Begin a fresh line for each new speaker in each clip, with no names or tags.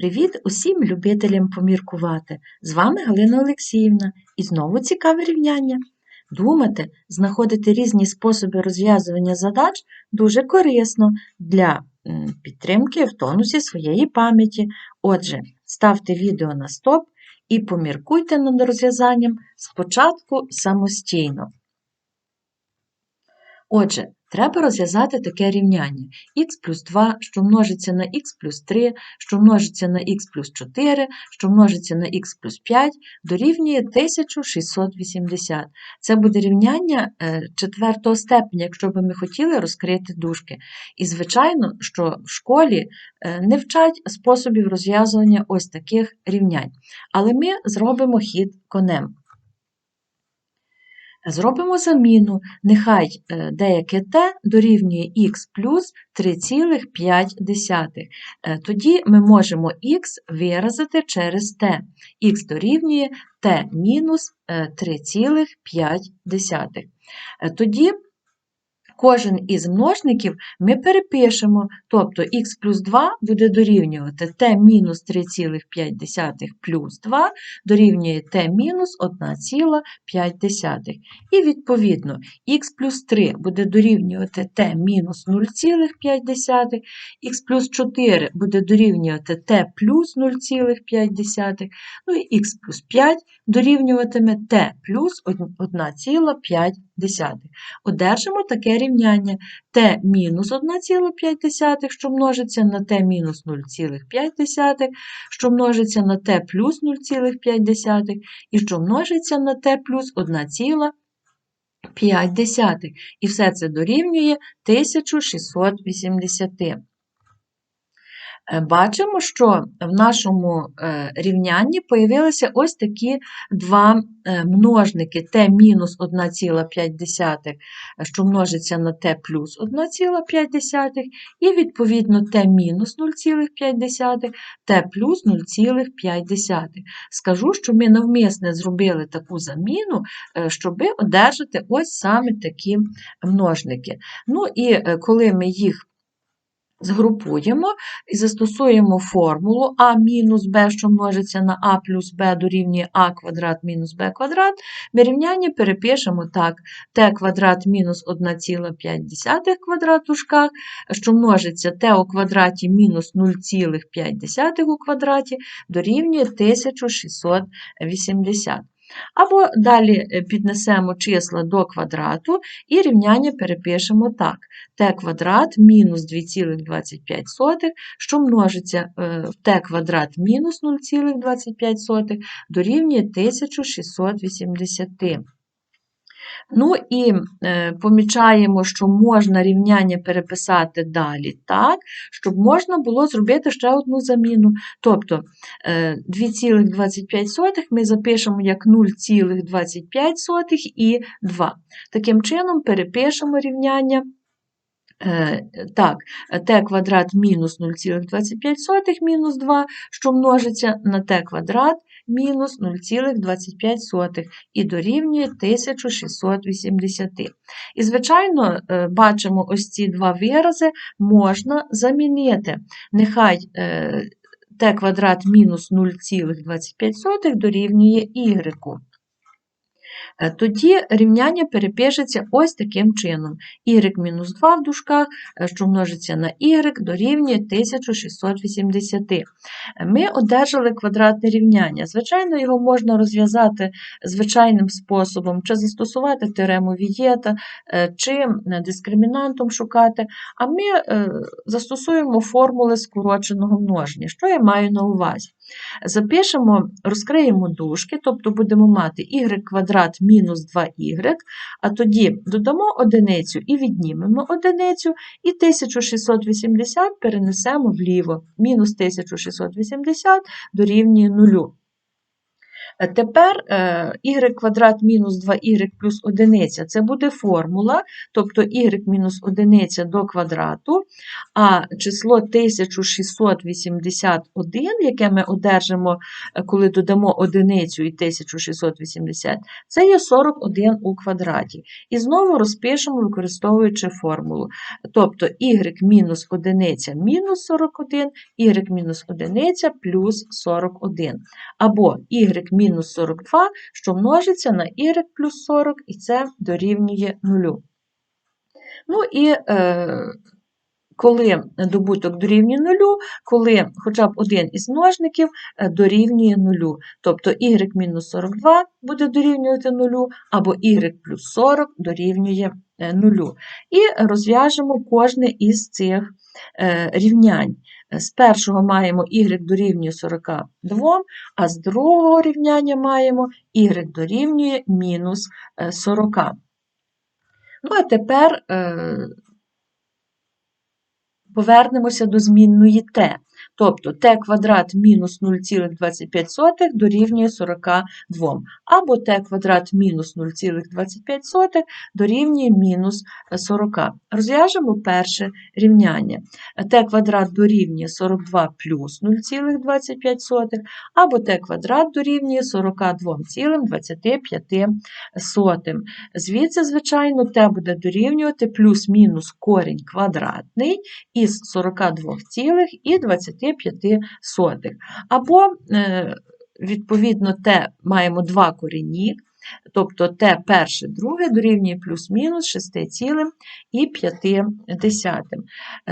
Привіт усім любителям поміркувати! З вами Галина Олексіївна і знову цікаве рівняння. Думати, знаходити різні способи розв'язування задач дуже корисно для підтримки в тонусі своєї пам'яті. Отже, ставте відео на стоп і поміркуйте над розв'язанням спочатку самостійно. Отже, треба розв'язати таке рівняння х плюс 2, що множиться на х плюс 3, що множиться на х плюс 4, що множиться на х плюс 5, дорівнює 1680. Це буде рівняння е, четвертого степеня, якщо б ми хотіли розкрити дужки. І, звичайно, що в школі е, не вчать способів розв'язування ось таких рівнянь. Але ми зробимо хід конем. Зробимо заміну, нехай е, деяке t дорівнює x плюс 3,5. Е, Тоді ми можемо х виразити через t. х дорівнює t мінус е, 3,5. Е, Тоді кожен із множників ми перепишемо, тобто х плюс 2 буде дорівнювати t мінус 3,5 плюс 2 дорівнює t мінус 1,5. І відповідно х плюс 3 буде дорівнювати t мінус 0,5, х плюс 4 буде дорівнювати t плюс 0,5, ну і х плюс 5 дорівнюватиме t плюс 1,5. Одержимо таке рівняння t мінус 1,5, що множиться на t мінус 0,5, що множиться на t плюс 0,5 і що множиться на t плюс 1,5. І все це дорівнює 1680. Е, Бачимо, що в нашому е, рівнянні появилися ось такі два е, множники t мінус 1,5, що множиться на t плюс 1,5, і відповідно t мінус 0,5, t плюс 0,5. Скажу, що ми навмисне зробили таку заміну, щоб одержати ось саме такі множники. Ну і коли ми їх згрупуємо і застосуємо формулу а мінус b, що множиться на а плюс b дорівнює а квадрат мінус b квадрат, ми рівняння перепишемо так, t квадрат мінус 1,5 квадрат в дужках, що множиться t у квадраті мінус 0,5 у квадраті дорівнює 1680. Або далі е, піднесемо числа до квадрату і рівняння перепишемо так. t квадрат мінус 2,25, що множиться е, в t квадрат мінус 0,25 дорівнює 1680. Ну і е, помічаємо, що можна рівняння переписати далі так, щоб можна було зробити ще одну заміну. Тобто е, 2,25 ми запишемо як 0,25 і 2. Таким чином перепишемо рівняння. Е, Так, t квадрат мінус 0,25 мінус 2, що множиться на t квадрат мінус 0,25 і дорівнює 1680. І, звичайно, е, бачимо ось ці два вирази можна замінити. Нехай t квадрат мінус 0,25 дорівнює y. Тоді рівняння перепишеться ось таким чином. y-2 в дужках, що множиться на y, дорівнює 1680. Ми одержали квадратне рівняння. Звичайно, його можна розв'язати звичайним способом, чи застосувати теорему Вієта, чи дискримінантом шукати, а ми застосуємо формули скороченого множення. Що я маю на увазі? Запишемо, розкриємо дужки, тобто будемо мати y квадрат мінус 2y, а тоді додамо одиницю і віднімемо одиницю, і 1680 перенесемо вліво. Мінус 1680 дорівнює 0. Е, Тепер е, y квадрат мінус 2y плюс 1 це буде формула, тобто y мінус 1 до квадрату, а число 1681, яке ми одержимо, е, коли додамо одиницю і 1680, це є 41 у квадраті. І знову розпишемо, використовуючи формулу. Тобто y мінус 1 мінус 41, y мінус 1 плюс 41. Або y мінус 42, що множиться на y плюс 40, і це дорівнює 0. Ну і е, коли добуток дорівнює 0, коли хоча б один із множників е, дорівнює 0. Тобто y мінус 42 буде дорівнювати 0, або y плюс 40 дорівнює 0. І розв'яжемо кожне із цих е, рівнянь. З першого маємо y дорівнює 42, а з другого рівняння маємо y дорівнює мінус е, 40. Ну, а тепер е, повернемося до змінної t. Тобто t квадрат мінус 0,25 дорівнює 42, або t квадрат мінус 0,25 дорівнює мінус 40. Розв'яжемо перше рівняння. t квадрат дорівнює 42 плюс 0,25, або t квадрат дорівнює 42,25. Звідси, звичайно, t буде дорівнювати плюс-мінус корінь квадратний із 42,25. Або, е, відповідно, t маємо два корені, тобто t перше, друге дорівнює плюс-мінус 6,5.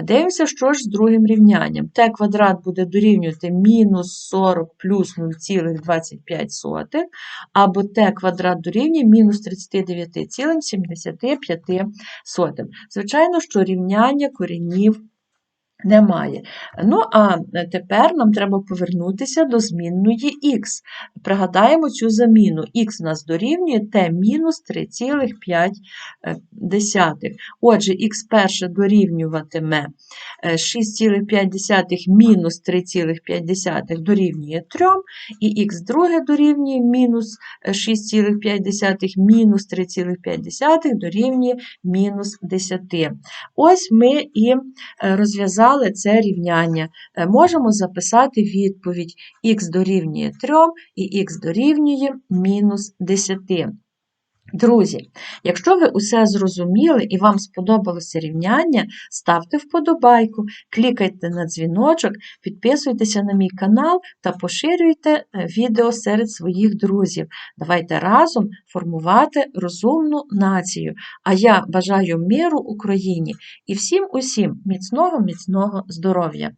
Дивимося, що ж з другим рівнянням. t квадрат буде дорівнювати мінус 40 плюс 0,25, або t квадрат дорівнює мінус 39,75. Звичайно, що рівняння коренів немає. Ну, а тепер нам треба повернутися до змінної х. Пригадаємо цю заміну. х нас дорівнює t мінус 3,5. Отже, х перше дорівнюватиме 6,5 мінус 3,5 дорівнює 3, і х друге дорівнює мінус 6,5 мінус 3,5 дорівнює мінус 10. Ось ми і розв'язали розв'язали це рівняння. Е, можемо записати відповідь х дорівнює 3 і х дорівнює мінус 10. Друзі, якщо ви усе зрозуміли і вам сподобалося рівняння, ставте вподобайку, клікайте на дзвіночок, підписуйтеся на мій канал та поширюйте е, відео серед своїх друзів. Давайте разом формувати розумну націю. А я бажаю миру Україні і всім усім міцного, міцного здоров'я!